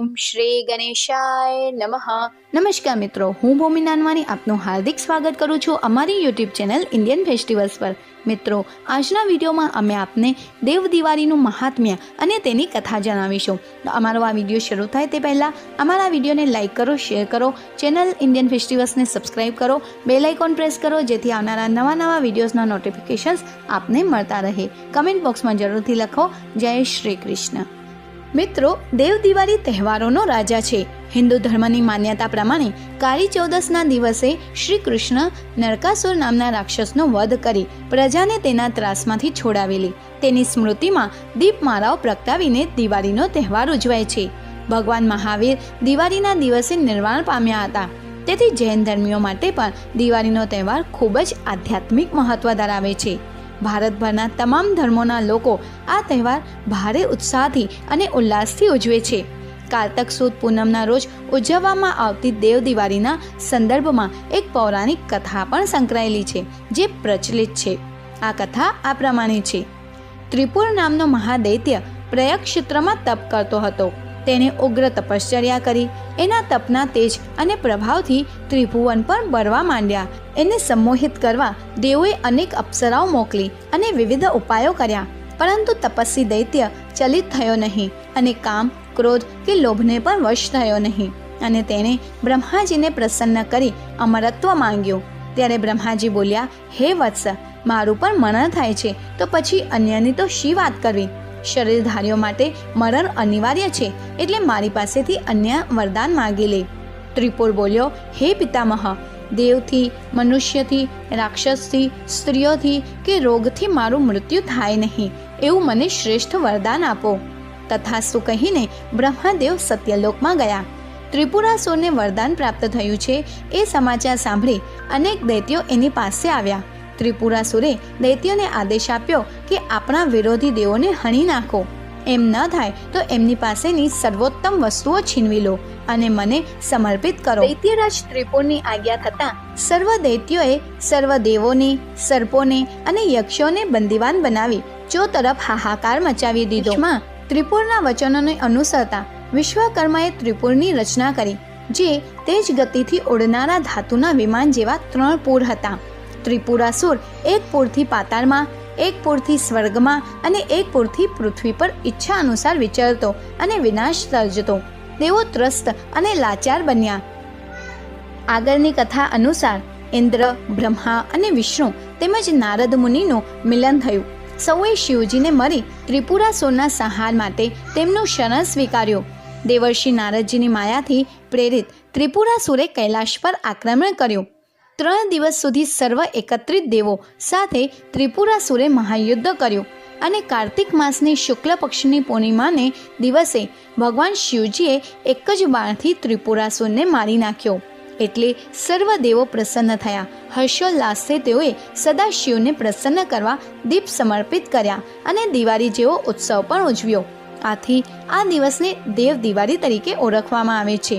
ઓમ શ્રી ગણેશાય નમઃ. નમસ્કાર મિત્રો, હું ભૂમિ નાનવાની આપનું હાર્દિક સ્વાગત કરું છું અમારી યુટ્યુબ ચેનલ ઇન્ડિયન ફેસ્ટિવલ્સ પર. મિત્રો, આજના વિડીયોમાં અમે આપને દેવ દિવાળીનું મહાત્મ્ય અને તેની કથા જણાવીશું. અમારો આ વીડિયો શરૂ થાય તે પહેલાં અમારા વિડીયોને લાઇક કરો, શેર કરો, ચેનલ ઇન્ડિયન ફેસ્ટિવલ્સને સબસ્ક્રાઇબ કરો, બેલ આઇકોન પ્રેસ કરો, જેથી આવનારા નવા નવા વિડીયોઝના નોટિફિકેશન્સ આપને મળતા રહે. કમેન્ટ બોક્સમાં જરૂરથી લખો, જય શ્રી કૃષ્ણ. મિત્રો, દેવ દિવાળી તહેવારોનો રાજા છે. હિન્દુ ધર્મની માન્યતા પ્રમાણે કાળી ચૌદસના દિવસે શ્રી કૃષ્ણ નરકાસુર નામના રાક્ષસનો વધ કરી પ્રજાને તેના ત્રાસમાંથી છોડાવેલી. તેની સ્મૃતિમાં દીપમાળાઓ પ્રગટાવીને દિવાળીનો તહેવાર ઉજવાય છે. ભગવાન મહાવીર દિવાળીના દિવસે નિર્વાણ પામ્યા હતા. તેથી જૈન ધર્મીઓ માટે પણ દિવાળીનો તહેવાર ખૂબ જ આધ્યાત્મિક મહત્વ ધરાવે છે. ભારતભરના તમામ ધર્મોના લોકો આ તહેવાર ભારે ઉત્સાહથી અને ઉલ્લાસથી ઉજવે છે. કારતક સુદ પૂનમના રોજ ઉજવવામાં આવતી દેવ દિવાળીના સંદર્ભમાં એક પૌરાણિક કથા પણ સંકળાયેલી છે, જે પ્રચલિત છે. આ કથા આ પ્રમાણે છે. ત્રિપુર નામનો મહાદૈત્ય પ્રયાગ ક્ષેત્રમાં તપ કરતો હતો. તેણે ઉગ્ર તપશ્ચર્યા કરી. એના તપના તેજ અને પ્રભાવથી ત્રિભુવન પણ બરવા માંડ્યા. એને સંમોહિત કરવા દેવોએ અનેક અપ્સરાઓ મોકલી અને વિવિધ ઉપાયો કર્યા. પરંતુ તપસ્વી દૈત્ય ચલિત થયો નહીં અને કામ, ક્રોધ કે લોભને પણ વશ થયો નહીં. અને તેણે બ્રહ્માજીને પ્રસન્ન કરી અમરત્વ માંગ્યું. ત્યારે બ્રહ્માજી બોલ્યા, હે વત્સ, મારું પણ મરણ થાય છે, તો પછી અન્યની તો શી વાત કરવી? શરીરધારીઓ માટે મરણ અનિવાર્ય છે એટલે મારી પાસેથી અન્ય વરદાન માગી લે. ત્રિપુર બોલ્યો, હે પિતામહ, દેવથી, મનુષ્યથી, રાક્ષસથી, સ્ત્રીઓથી કે રોગથી મારું મૃત્યુ થાય નહીં, એવું મને શ્રેષ્ઠ વરદાન આપો. તથાસ્તુ કહીને બ્રહ્મદેવ સત્યલોકમાં ગયા. ત્રિપુરાસુરને વરદાન પ્રાપ્ત થયું છે એ સમાચાર સાંભળી અનેક દૈત્યો એની પાસે આવ્યા. ત્રિપુરાસુરે દૈત્યને આદેશ આપ્યો કે આપણા વિરોધી દેવોને હણી નાખો. એમ ન થાય તો એમની પાસેની સર્વોત્તમ વસ્તુઓ છીનવી લો અને મને સમર્પિત કરો. દૈત્યરાજ ત્રિપુરની આજ્ઞા થતાં સર્વ દૈત્યોએ સર્વ દેવોને સર્પોને અને યક્ષોને બંદીવાન બનાવી ચો તરફ હાહાકાર મચાવી દીધો. માં ત્રિપુરના વચનોને અનુસરતા વિશ્વકર્માએ ત્રિપુરની રચના કરી જે તેજ ગતિથી ઉડનારા ધાતુના વિમાન જેવા ત્રણ પૂર હતા. ત્રિપુરાસુર એક પૂરથી પાતાળમાં, એક પૂરથી સ્વર્ગમાં અને એક પૂરથી પૃથ્વી પર ઈચ્છા અનુસાર વિચરતો અને વિનાશ સર્જતો. તેઓ ત્રસ્ત અને લાચાર બન્યા. આગળની કથા અનુસાર ઇન્દ્ર, બ્રહ્મા અને વિષ્ણુ તેમજ નારદ મુનિનું મિલન થયું. સૌએ શિવજીને મળી ત્રિપુરાસુરના સંહાર માટે તેમનું શરણ સ્વીકાર્યું. દેવર્ષિ નારદજીની માયાથી પ્રેરિત ત્રિપુરાસુરે કૈલાશ પર આક્રમણ કર્યું. ત્રણ દિવસ સુધી સર્વ એકત્રિત દેવો સાથે ત્રિપુરાસુરે મહાયુદ્ધ કર્યું અને કાર્તિક માસની શુક્લ પક્ષની પૂર્ણિમાને દિવસે ભગવાન શિવજીએ એક જ બાણથી ત્રિપુરાસુરને મારી નાખ્યો. એટલે સર્વ દેવો પ્રસન્ન થયા. હર્ષોલ્લાસથી તેઓએ સદા શિવને પ્રસન્ન કરવા દીપ સમર્પિત કર્યા અને દિવાળી જેવો ઉત્સવ પણ ઉજવ્યો. આથી આ દિવસને દેવ દિવાળી તરીકે ઓળખવામાં આવે છે.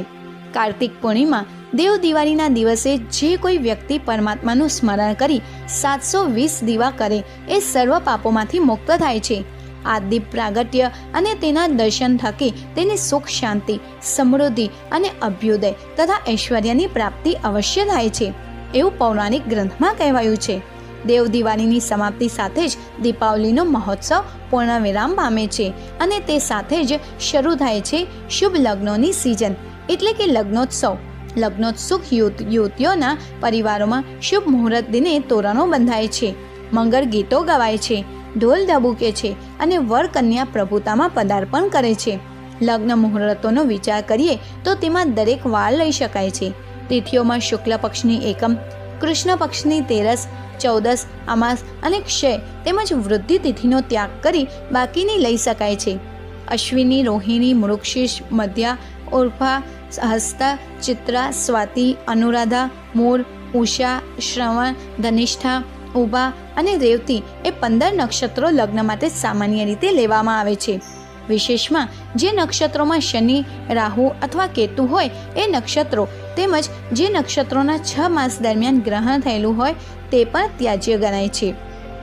કાર્તિક પૂર્ણિમા દેવ દિવાળીના દિવસે જે કોઈ વ્યક્તિ પરમાત્માનું સ્મરણ કરી સાતસો વીસ દીવા કરે એ સર્વ પાપોમાંથી મુક્ત થાય છે. આ દીપ પ્રાગટ્ય અને તેના દર્શન થકી તેને સુખ, શાંતિ, સમૃદ્ધિ અને અભ્યુદય તથા ઐશ્વર્યની પ્રાપ્તિ અવશ્ય થાય છે. એવું પૌરાણિક ગ્રંથમાં કહેવાયું છે. દેવ દિવાળીની સમાપ્તિ સાથે જ દીપાવલીનો મહોત્સવ પૂર્ણ વિરામ પામે છે અને તે સાથે જ શરૂ થાય છે શુભ લગ્નોની સિઝન એટલે કે લગ્નોત્સવ. લગ્નોત્સુક યુવત, યુવતીઓના પરિવારોમાં શુભ મુહૂર્ત દિને તોરણો બંધાય છે. મંગળ ગીતો ગવાય છે, ઢોલ ધબૂકે છે અને વર કન્યા પ્રભુતામાં પદાર્પણ કરે છે. લગ્ન મુહૂર્તોનો વિચાર કરીએ તો તેમાં દરેક વાર લઈ શકાય છે. તિથિઓમાં શુક્લ પક્ષની એકમ, કૃષ્ણ પક્ષની તેરસ, ચૌદસ, અમાસ અને ક્ષય તેમજ વૃદ્ધિ તિથિનો ત્યાગ કરી બાકીની લઈ શકાય છે. અશ્વિની, રોહિણી મૃક્ષિશ મધ્યા, ઉર્ફા હસ્તા, ચિત્રા, સ્વાતિ, અનુરાધા મૂળ ઉષા, શ્રવણ, ધનિષ્ઠા ઊભા અને રેવતી એ પંદર નક્ષત્રો લગ્ન માટે સામાન્ય રીતે લેવામાં આવે છે. વિશેષમાં જે નક્ષત્રોમાં શનિ, રાહુ અથવા કેતુ હોય એ નક્ષત્રો તેમજ જે નક્ષત્રોના છ માસ દરમિયાન ગ્રહણ થયેલું હોય તે પણ ત્યાજ્ય ગણાય છે.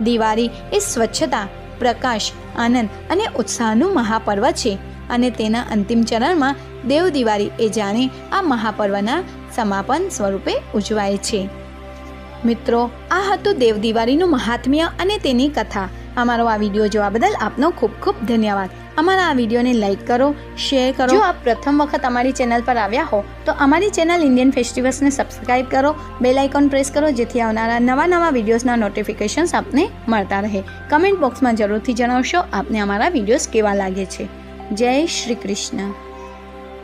દિવાળી એ સ્વચ્છતા, પ્રકાશ, આનંદ અને ઉત્સાહનું મહાપર્વ છે. અને તેના અંતિમ ચરણમાં દેવ દિવાળી એ જાણે આ મહાપર્વના સમાપન સ્વરૂપે ઉજવાય છે. મિત્રો, આ હતું દેવ દિવાળીનું મહાત્મ્ય અને તેની કથા. અમારો આ વીડિયો જોવા બદલ આપનો ખૂબ ખૂબ ધન્યવાદ. અમારા આ વિડીયોને લાઈક કરો, શેર કરો. જો આપ પ્રથમ વખત અમારી ચેનલ પર આવ્યા હો, તો અમારી ચેનલ ઇન્ડિયન ફેસ્ટિવલ્સને સબસ્ક્રાઇબ કરો, બેલ આઇકોન પ્રેસ કરો, જેથી આવનારા નવા નવા વિડીયોઝના નોટિફિકેશન્સ આપને મળતા રહે. કમેન્ટ બોક્સમાં જરૂરથી જણાવશો, આપને અમારા વિડીયોઝ કેવા લાગે છે. જય શ્રી કૃષ્ણ.